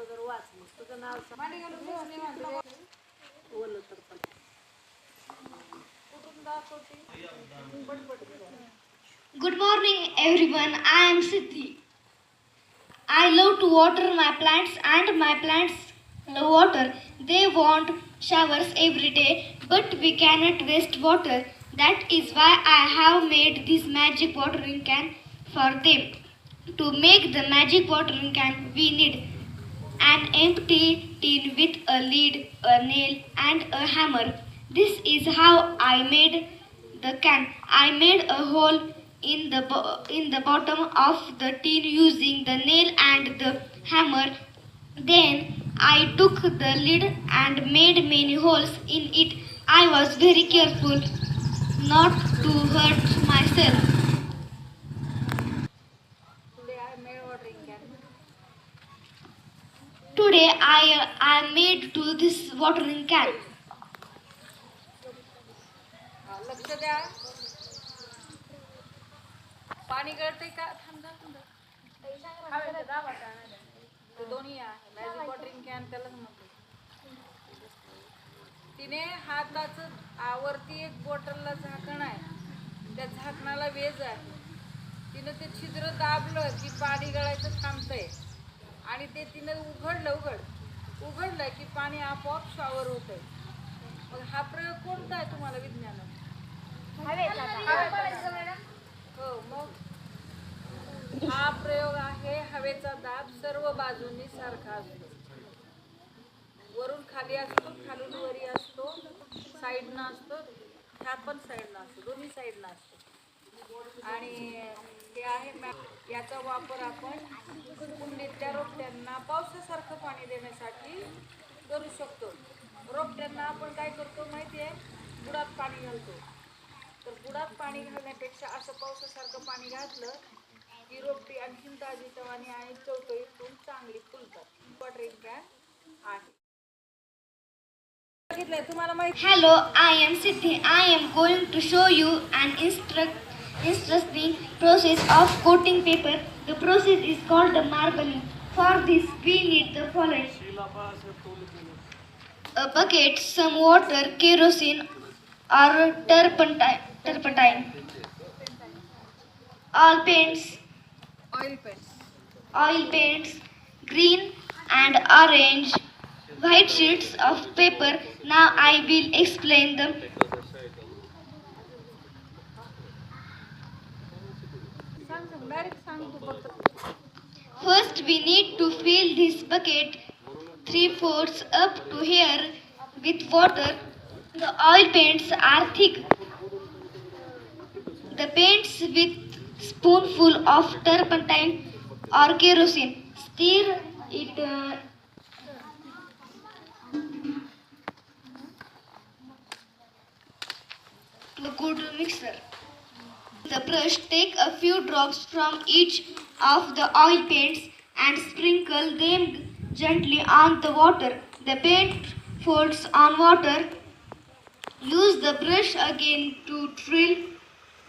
अगोदर वाचलीस तुझं नाव सांग ओलं तर पण कुठून दाखवते पटपट कर. Good morning, everyone. I am Siddhi. I love to water my plants, and my plants love water. They want showers every day, but we cannot waste water. That is why I have made this magic watering can for them. To make the magic watering can, we need an empty tin with a lid, a nail, and a hammer. This is how I made the can. I made a hole in the in the bottom of the tin using the nail and the hammer. Then I took the lid and made many holes in it. I was very careful not to hurt myself. Today I I made to this watering can. लक्ष द्या. पाणी गळते का? थांब थांब, थांब दाबा टाळा. दोन्ही आहे. मॅजिक वॉटरिंग कॅन त्यालाच म्हणतो. तिने हाताचं आवरती एक बॉटलला झाकण आहे. त्या झाकणाला वेज आहे. तिनं ते छिद्र दाबलं की पाणी गळायचं थांबतंय. आणि ते तिनं उघडलं उघड. उघडलं की पाणी आपोआप शॉवर होतंय. मग हा प्रयोग कोणता आहे तुम्हाला विज्ञानात? हो मग हा प्रयोग आहे हवेचा दाब सर्व बाजूंनी सारखा असतो. वरून खाली असतो खालून वरी असतो साईडनं असतो ह्या पण साईडनं असतो दोन्ही साईडनं असतो. आणि हे आहे मॅ याचा वापर आपण कुंडीतल्या रोपट्यांना पावसासारखं पाणी देण्यासाठी करू शकतो. रोपट्यांना आपण काय करतो माहिती आहे बुडात पाणी घालतो. तर बुडात पाणी घालण्यापेक्षा असं पावसासारखं पाणी घातलं की रोपटी आणखीन ताजी तवानी आणि चवटळीतून चांगली फुलतात. वॉटरिंग कॅन आहे. तुम्हाला माहिती Hello, I am Siddhi. I am going to show you an instruct, This was the process of coating paper. The process is called the marbling. For this we need the following. A bucket, some water, kerosene or turpentine. turpentine. All paints. Oil paints. Oil paints. Green and orange. White sheets of paper. Now I will explain them. First, we need to fill this bucket three fourths up to here with water. The oil paints are thick. The paints with spoonful of turpentine or kerosene. Stir it. Uh, good mixer. The brush, take a few drops from each of the oil paints and sprinkle them gently on the water. The paint folds on water. Use the brush again to drill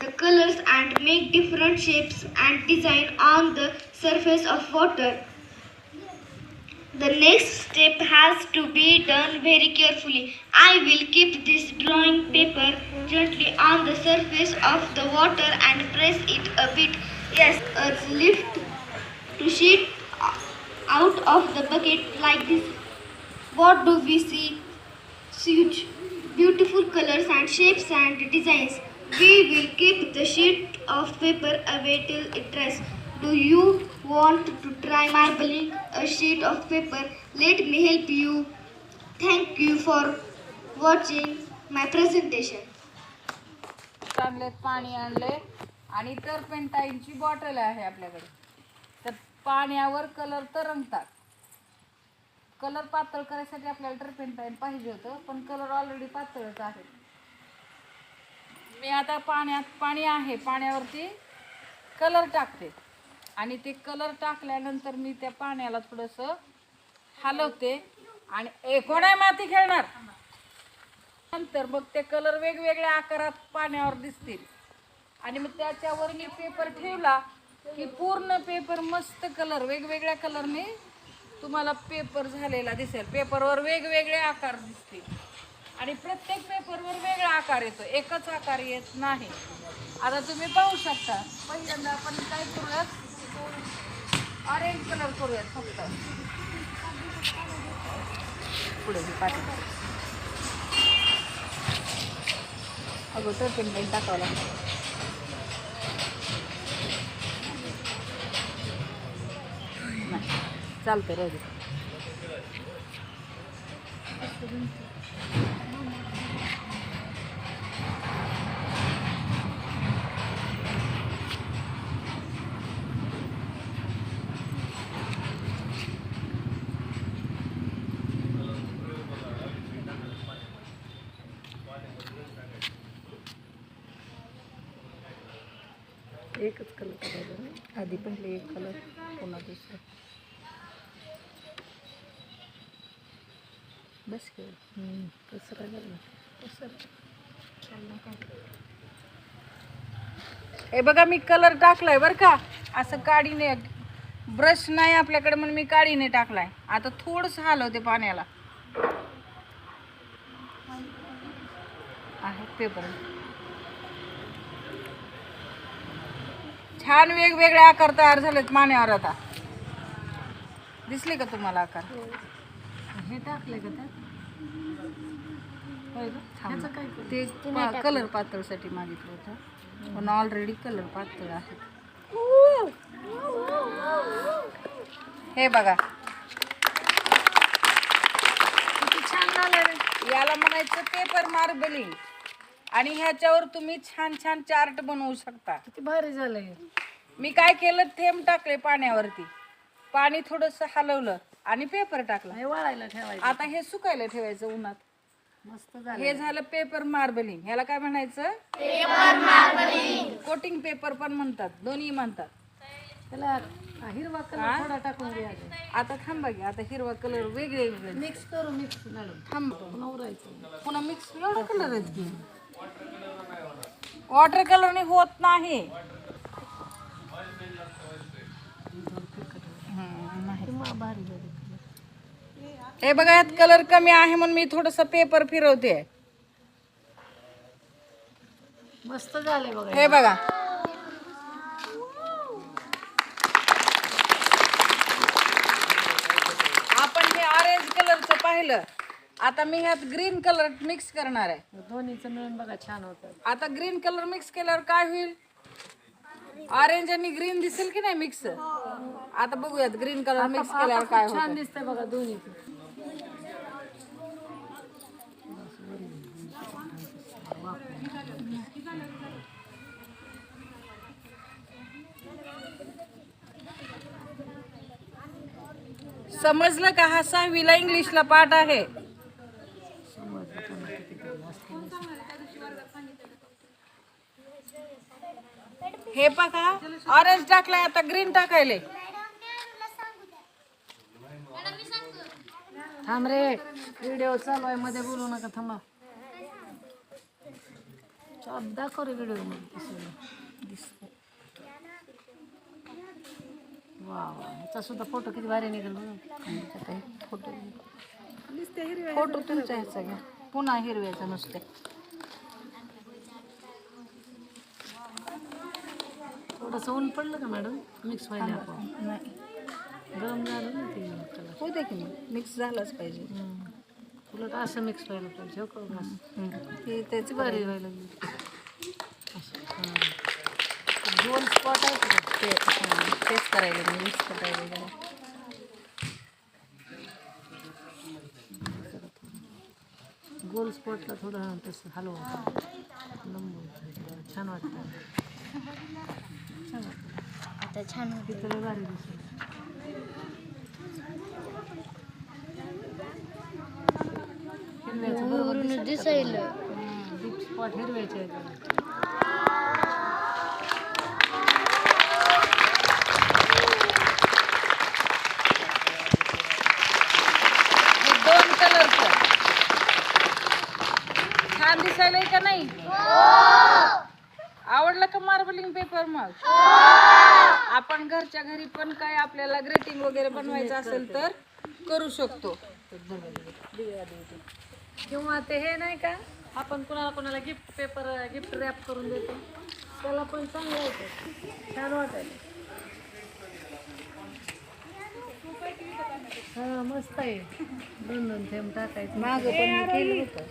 the colors and make different shapes and design on the surface of water. The next step has to be done very carefully. I will keep this drawing paper gently on the surface of the water and press it a bit. Yes, let's lift to sheet out of the bucket like this. What do we see? Huge, beautiful colors and shapes and designs. We will keep the sheet of paper away till it dries. Do you want to try marbling a sheet of paper? Let me help you. Thank you for watching my presentation. आणलेत पाणी आणले आणि टर्पेंटाईनची bottle आहे आपल्याकडे तर पाण्यावर colour तरंगतात colour पातळ करायसाठी आपल्याला टर्पेंटाईन पाहिजे होतं पण कलर ऑलरेडी पातळच आहे मी आता पाण्यात पाणी आहे पाण्यावरती कलर टाकते आणि ते कलर टाकल्यानंतर मी त्या पाण्याला थोडंसं हलवते. आणि एकोणा कोण माती खेळणार? नंतर मग ते कलर वेगवेगळ्या आकारात पाण्यावर दिसतील. आणि मग त्याच्यावर मी पेपर ठेवला की पूर्ण पेपर मस्त कलर वेगवेगळ्या कलरने तुम्हाला पेपर झालेला दिसेल. पेपरवर वेगवेगळे आकार दिसतील. आणि प्रत्येक पेपरवर वेगळा आकार येतो. एकच आकार येत नाही. आता तुम्ही पाहू शकता. पहिल्यांदा आपण काय करूयात? ऑरेंज कलर करूयात फक्त. पुढे पाठी अगोदर तर टाकावं लागतं. चालतंय राहू दे. एकच कलर करायचा आधी पहिले एक कलर पुन्हा दुसरं. बस के. कसं राहिलं कसं हे बघा मी कलर टाकलाय बरं का. असं काडीने ब्रश नाही आपल्याकडे म्हणून मी काडीने टाकलाय. आता थोडंसं हलवते पाण्याला. आहे पेपर. छान वेगवेगळे आकार तयार झालेत मान्यावर आता. दिसले का तुम्हाला आकार? हे. टाकले का त्यात. ते कलर पातळसाठी मागितलं होतं. पण ऑलरेडी कलर पातळ आहे हे बघा. याला म्हणायचं पेपर मार्बलिंग आणि ह्याच्यावर तुम्ही छान छान चार्ट बनवू शकता. किती भारी झालंय. मी काय केलं थेंब टाकले पाण्यावरती. पाणी थोडस हलवलं आणि पेपर टाकला. हे वाळायला ठेवायचं. आता हे सुकायला ठेवायचं उन्हात. मस्त झालं हे झालं पेपर मार्बलिंग. ह्याला काय म्हणायचं? कोटिंग पेपर पण म्हणतात. दोन्ही म्हणतात. त्याला हिरवा कलर थोडा टाकून द्यायचा आता थांबा घ्या आता हिरवा कलर वेगळे वेगळे मिक्स करू मिक्स. मॅडम थांब. नवरायचं. पुन्हा मिक्स कलर आहेत की? वॉटर कलरने होत नाही. हे बघा यात कलर कमी आहे म्हणून मी थोडस पेपर फिरवते. मस्त झाले बघा. हे बघा. आपण हे ऑरेंज कलरचं पाहिलं. आता मी ह्यात ग्रीन कलर मिक्स करणार आहे. दोन्हीचं मिळून बघा छान होतं. आता ग्रीन कलर मिक्स केल्यावर काय होईल? ऑरेंज आणि ग्रीन दिसेल की नाही मिक्स आता बघूयात ग्रीन कलर मिक्स केल्यावर काय छान होतं दिसतंय बघा दोन्ही समजलं का हा सहावीला इंग्लिशला पाठ आहे? हे बघा ऑरेंज टाकलाय आता ग्रीन टाकायले. थांब रे व्हिडिओ चालू आहे मध्ये बोलू नका थांबा. दाखव रे व्हिडिओमध्ये दिसतं वा ह्याचा सुद्धा फोटो किती भारी निघेल फोटो फोटो तुमचा ह्याचा घ्या. पुन्हा हिरव्याचा नुसते. थोडंसं ऊन पडलं का मॅडम? मिक्स व्हायला आपण नाही. गरम झालं ना ते दे की मिक्स झालंच पाहिजे. उलट असं मिक्स व्हायला पाहिजे हो का? बस. हे त्याच भारी व्हायला लागली. असं. हां. दोन स्पॉट आहेत का? ते हां, तेच करायला मी मिक्स करायला जरा. गोल स्पॉटला थोडं तसं हलवा. लंब छान वाटतं. आता छान हिरव्याचं दिसेल दिसायला. स्पॉट हिरव्याचे हे दोन कलरचं छान दिसायलंय का नाही? आवडलं का मार्बलिंग पेपर मग? आपण घरच्या घरी पण काय आपल्याला ग्रेटिंग वगैरे बनवायचं असेल तर करू शकतो. किंवा ते हे नाही का आपण कुणाला कुणाला गिफ्ट पेपर गिफ्ट रॅप करून देतो. त्याला पण चांगलं होतं. छान वाटायला. हा मस्त आहे. दोन दोन थेंब टाकायचे. मागं पण मी केलं होतं.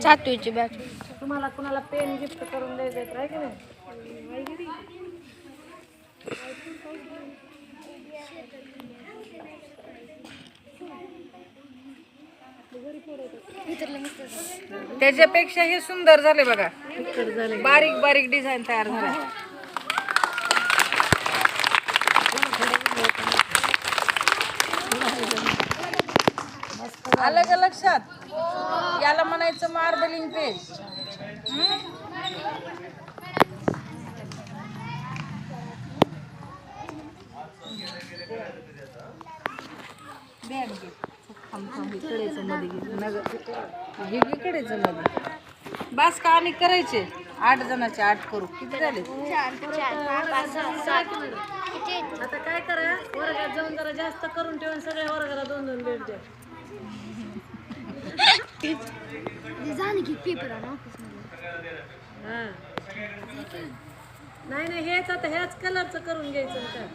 सातवीची बॅच तुम्हाला कुणाला पेन गिफ्ट करून द्यायचं आहे की नाही? त्याच्यापेक्षा हे सुंदर झाले बघा. बारीक बारीक डिझाईन तयार झाला. आलं का लक्षात? याला म्हणायचं मार्बलिंग पेज बास का आणि करायचे? आठ जणाचे आठ करू. किती झाले? आता काय करा? वर्गात जाऊन जरा जास्त करून ठेवून सगळ्या वर्गाला दोन दोन भेट द्या. हा नाही नाही हेच आता ह्याच कलरचं करून घ्यायचं ना काय?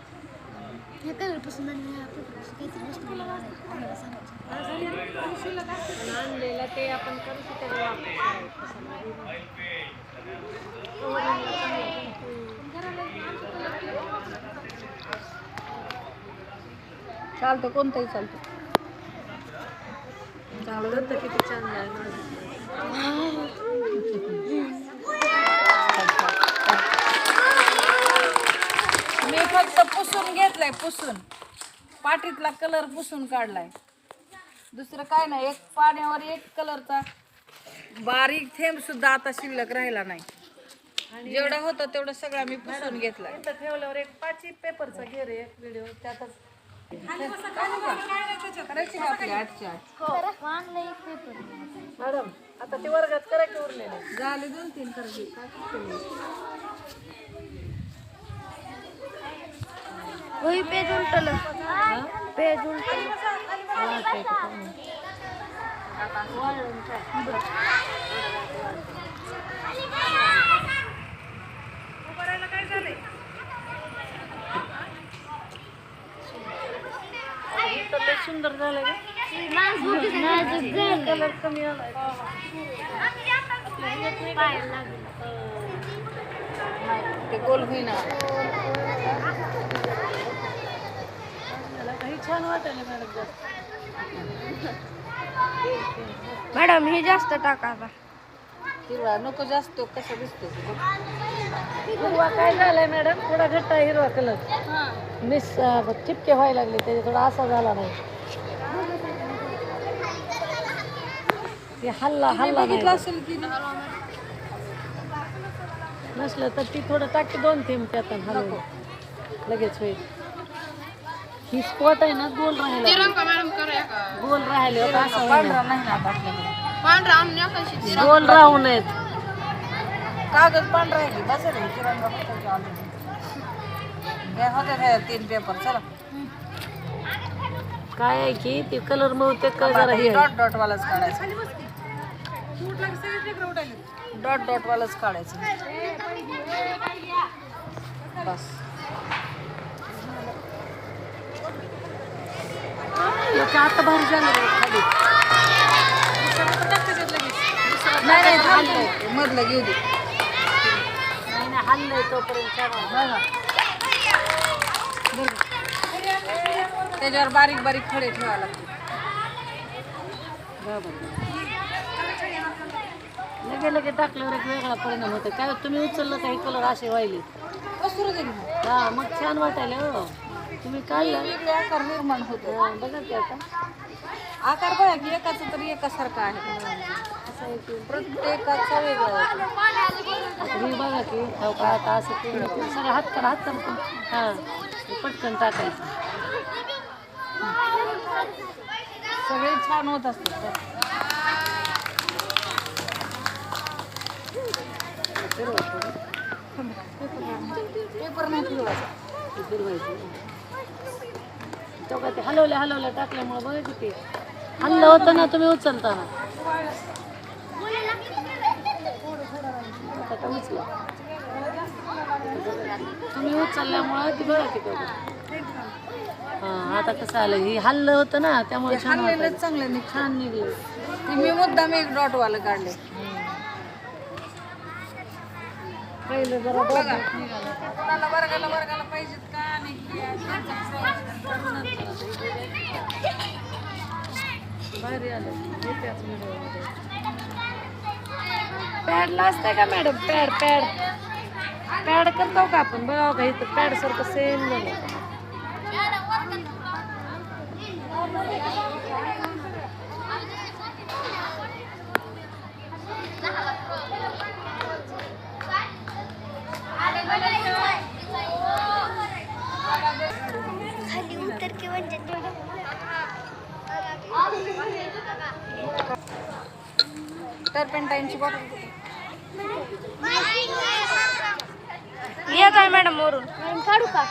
आणि आणलेलं ते आपण करू शकतो चालतं कोणतंही चालतं. चांगलं होतं किती छान मी फक्त पुसून घेतलाय पुसून. पाठीतला कलर पुसून काढलाय. दुसरं काय नाही एक पाण्यावर एक कलरचा बारीक थेंब सुद्धा आता शिल्लक राहिला नाही. जेवढा होता तेवढा सगळा मी पुसून घेतलाय. इथं ठेवल्यावर एक पाचही पेपरचा घे रे एक व्हिडिओ त्यातच करायची का आपली आठची आठ मॅडम आता ते वर्गात करा की उरलेले? झाले दोन तीन करायचे पेज उलटलं. पेज सुंदर झालं कलर कमी आला ते गोल होईना. छान वाटायला मॅडम मॅडम हे जास्त टाका आता. हिरवा नको जास्त तो कसा दिसतो. हिरवा काय झालाय मॅडम? थोडा घट्ट आहे हिरवा कलर. मिस चिपके व्हायला लागले त्याचा थोडा असा झाला नाही. ते हल्ला हल्ला नाही. बघितलं असेल की नाही? नसलं तर ती थोडं टाकी दोन थेंब त्यात लगेच होईल. ही स्पॉट आहे ना गोल राहिला गोल राहिले. पांढरा नाही ना आता आपल्याकडे. गोल राहू नयेत कागद पांढरा आहे की? बस रे तिरंगा पत्रिका already. हे होते तीन पेपर चला. काय आहे की ते कलर मग ते का जरा हे आहे. डॉट डॉट वालाच काढायचं. डॉट डॉट वालाच काढायचं. बस. याच्या आता भारी झालं खाली? नाही नाही ते मधलं घेऊ दे. नाही नाही हल्लंय तोपर्यंत आहे. त्याच्यावर बारीक बारीक खडे ठेवावे लागते लगे लगे टाकल्यावर एक वेगळा परिणाम होतो काय तुम्ही उचललं काही कलर असे व्हायले. हा मग छान वाटायला हो. तुम्ही काढलं वेगळे आकार निर्माण होतो. हा, बघा की आता. आकार बघा की एकाचा तरी एकासारखा आहे. असं आहे की प्रत्येकाचा वेगळा हे बघा की हो का आता असं केलं सगळं हात करा हात करा हां. पटकन टाकायचं. सगळे छान होत असतात पेपर नाही फिरवायचा हे फिरवायचं तेव्हा ते हलवल्या हलवल्या टाकल्यामुळे बघा किती. हल्लं होतं ना तुम्ही उचलताना आता का उचला. तुम्ही उचलल्यामुळं ती बघा किती हा आता कसं आलं हे हल्लं होतं ना त्यामुळे छान वाटायलं. चांगलं निघ छान निघलं. ते मी मुद्दाम एक डॉट वाला काढले पहिलं जरा बघा. वर्गाला वर्गाला पाहिजेत का आणि भारी आलं हे त्याच व्हिडिओमध्ये पॅडला असतंय का मॅडम पॅड पॅड पॅड करतो का आपण बघा का इथं पॅड सारखं सेम झालं टर्पेंटाईनची बॉटल येत आहे मॅडम वरून. मॅडम काढू का?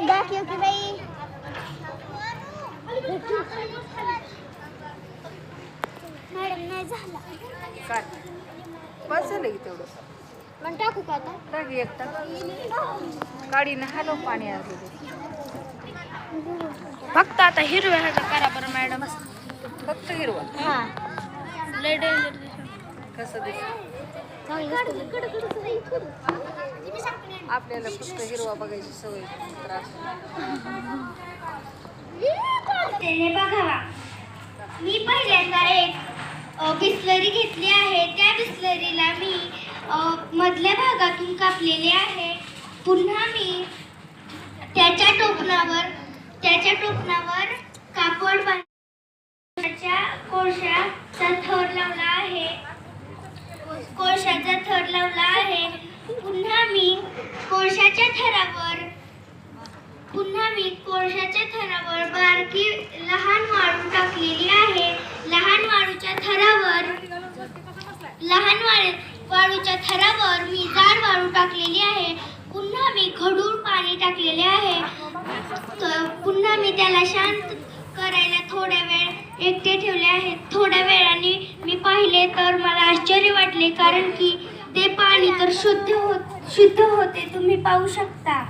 दाखव की बाई. मॅडम नाही झाला. काय? बस झालं की तेवढं? मग टाकू का आता? टाक एक टाक. काडीनं हलव पाणी आलं फक्त आता हिरव्या ह्याचा करा बरं मॅडम. फक्त हिरवा. हा. लय डेंजर कसं दिसत आपल्याला फक्त हिरवा बघायची सवय त्रास बघावा मी पहिल्यांदा एक बिस्लरी घेतली आहे. त्या बिस्लरीला मी मधल्या भागातून कापलेले आहे. पुन्हा मी त्याच्या टोपणावर त्याच्या टोपणावर कापड बांधण्याच्या कोळशाचा थर लावला आहे. कोळशाचा थर लावला आहे. पुन्हा मी कोळशाच्या थरावर पुन्हा मी कोळशाच्या थरावर बारकी लहान वाळू टाकलेली आहे. लहान वाळूच्या थरावर लहान वाळू वाळूच्या थरावर मी जाड वाळू टाकलेली आहे. पुन्हा मी खडूळ पाणी टाकलेले आहे. पुन्हा मी त्याला शांत करायला थोड्या वेळ एकटे ठेवले आहे थोड्या वेळाने मी पाहिले तर मला आश्चर्य वाटले कारण की ते पाणी तर शुद्ध हो शुद्ध होते तुम्ही पाहू शकता.